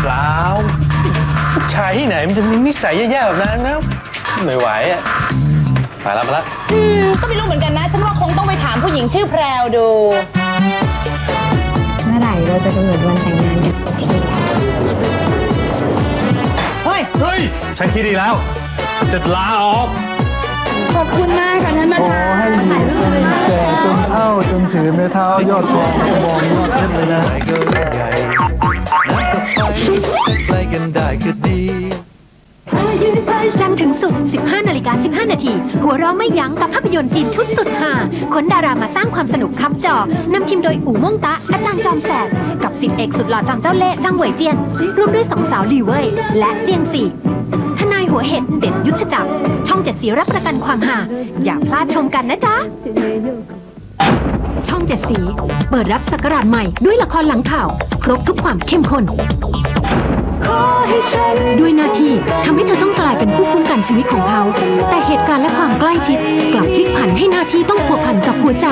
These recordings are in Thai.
เปล่าผู้ชายที่ไหนมันจะมีนิสัยแย่ๆแบบนั้นนะไม่ไหวอะไปแล้วไปแล้วอืมก็ไม่รู้เหมือนกันนะ ฉันว่าคงต้องไปถามผู้หญิงชื่อแพรวดู เมื่อไหร่เราจะกำหนดวันแต่งงานกันสักทีเฮ้ย เฮ้ยฉันคิดดีแล้วจะลาออก ขอบคุณมากค่ะท่านประธานให้อยู่จนแก่จนเฒ่าจนถือไม้เท้ายอดทองก็มองยอดเพชรเลยนะ ใกล้กันได้ก็ดีจันทร์ถึงศุกร์15 นาฬิกา 15 นาที หัวเราะไม่ยั้งกับภาพยนตร์จีนชุดสุดฮาขนดารามาสร้างความสนุกคับจอ นำทีมโดยอู่ม่งตะ อาจารย์จอมแสบ กับสิทธิเอกสุดหล่อจอมเจ้าเล่ห์จังเหวยเจียน ร่วมด้วยสองสาวหลีเว่ย และเจียงสี่ทนายหัวเห็ดเด็ดยุทธจักร ช่องเจ็ดสีรับประกันความหาอย่าพลาดชมกันนะจ๊ะ ช่องเจ็ดสี เปิดรับสักราชใหม่ด้วยละครหลังข่าว ครบทุกความเข้มข้น ด้วยหน้าที่ทำให้เธอต้องกลายเป็นผู้คุ้มกันชีวิตของเขา แต่เหตุการณ์และความใกล้ชิด กลับพลิกผันให้หน้าที่ต้องผัวพันกับหัวใจ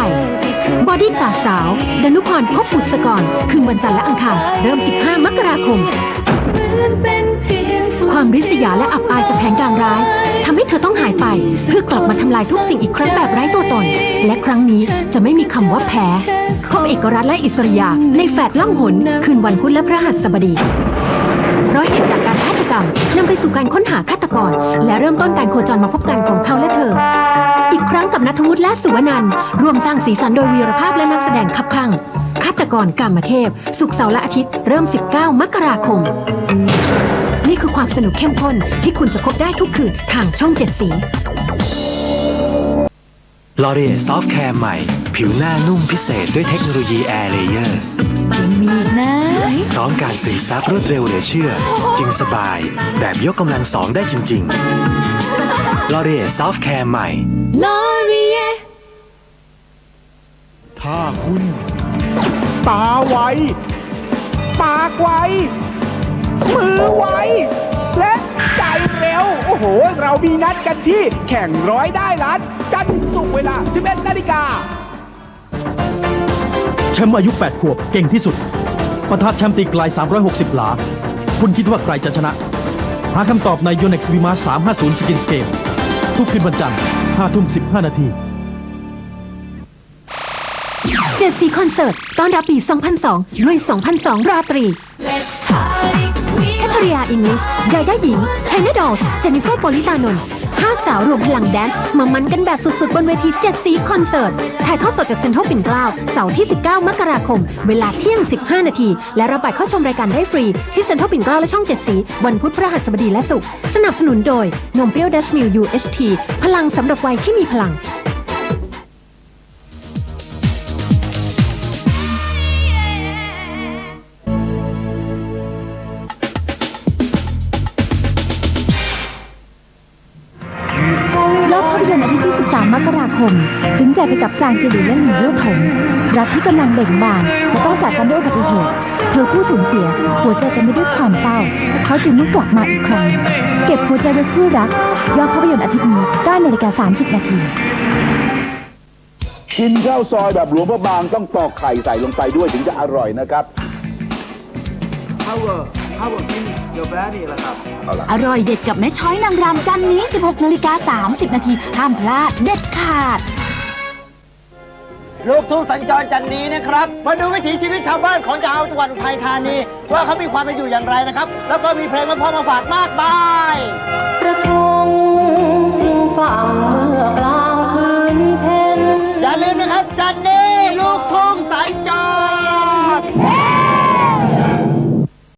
บอดี้การ์ดสาว ดนุพรพบบุตรสกร คืนวันจันทร์และอังคาร เริ่ม 15 มกราคม ความริษยาและอับอายจากแผนการร้ายทำให้เธอต้องหายไป เพื่อกลับมาทำลายทุกสิ่งอีกครั้งแบบไร้ตัวตน และครั้งนี้จะไม่มีคำว่าแพ้พบเอกรัฐและอิสริยาในแฟดล่องหน คืนวันพุธและพระหัสบดีร้อยเหตุจากการฆาตกรรมนำไปสู่การค้นหาฆาตกร และเริ่มต้นการโคจรมาพบกันของเขาและเธอ อีกครั้งกับนัทวุฒิและสุวนันท์ร่วมสร้างสีสันโดยวีรภาพและนักแสดงคับข้างฆาตกรกามเทพ สุกเสาร์และอาทิตย์เริ่ม 19 มกราคม นี่คือความสนุกเข้มข้นที่คุณจะพบได้ทุกคืนทางช่องเจ็ดสี l o r i e Soft Care ใหม่ ผิวหน้านุ่มพิเศษด้วยเทคโนโลยี Air Layer ยังมีอีกนะ พร้อมการซึมซับรวดเร็วเหลือเชื่อ จึงสบาย แบบยกกำลังสองได้จริง ๆ l o r i e Soft Care ใหม่ลอรีเอถ้าคุณ ตาไว ปากไว มีนัดกันที่แข่งร้อยได้ล้านจันทร์สุกร์เวลา 11นาฬิกาแชมป์อายุ 8 ขวบเก่งที่สุดปะทะแชมป์ตีไกล 360 หลา คุณคิดว่าใครจะชนะ หาคำตอบใน Yonex Vima 350 Skins Game ทุกคืนวันจันทร์5ทุ่ม 15 นาทีเจ็ดสีคอนเสิร์ต ต้อนรับปี 2002 ด้วย 2002 ราตรีแคทริยาอิงลิชยาย่าหญิงชัยนาดอลส์เจนนิเฟอร์โปลิตานนท์ห้าสาวรวมพลังแดนซ์มามันกันแบบสุดๆ บนเวทีเจ็ดสีคอนเสิร์ต ถ่ายทอดสดจากเซ็นทรัลปิ่นเกล้าเสาร์ที่ 19 มกราคม เวลาเที่ยง 15 นาที และรับบัตรเข้าชมรายการได้ฟรี ที่เซ็นทรัลปิ่นเกล้าและช่องเจ็ดสี วันพุธพฤหัสบดีและศุกร์สนับสนุนโดยนมเปรี้ยวดัชมิล UHT พลังสำหรับวัยที่มีพลัง 23 มกราคมสิงใจไปกับจางจิริและหลิงเย่อถงรักที่กำลังเบ่งบานและต้องจากกันด้วยอุบัติเหตุ เธอผู้สูญเสีย หัวใจเต็ไม่ด้วยความเศร้า เขาจึงนุ่งกลับมาอีกครั้ง เก็บหัวใจไว้คู่รัก ยอดภาพยนตร์อาทิตย์นี้9นาฬิกา30 นาทีกินข้าวซอยแบบหลวงพระบางต้องตอกไข่ใส่ลงไปด้วยถึงจะอร่อยนะครับ power How about Mini Giovanni ละครับอร่อยเด็ดกับแม่ช้อยนางรำจันนี้ 16นาฬิกา30 นาทีห้ามพลาดเด็ดขาด ลูกทุ่งสัญจรจันนี้นะครับ มาดูวิถีชีวิตชาวบ้านของชาวจังหวัดอุทัยธานี ว่าเขามีความเป็นอยู่อย่างไรนะครับ แล้วก็มีเพลงมาพอมาฝากมากมายกระทงฝั่งเมื่อกลางคืนเพ็ญอย่าลืมนะครับจันนี้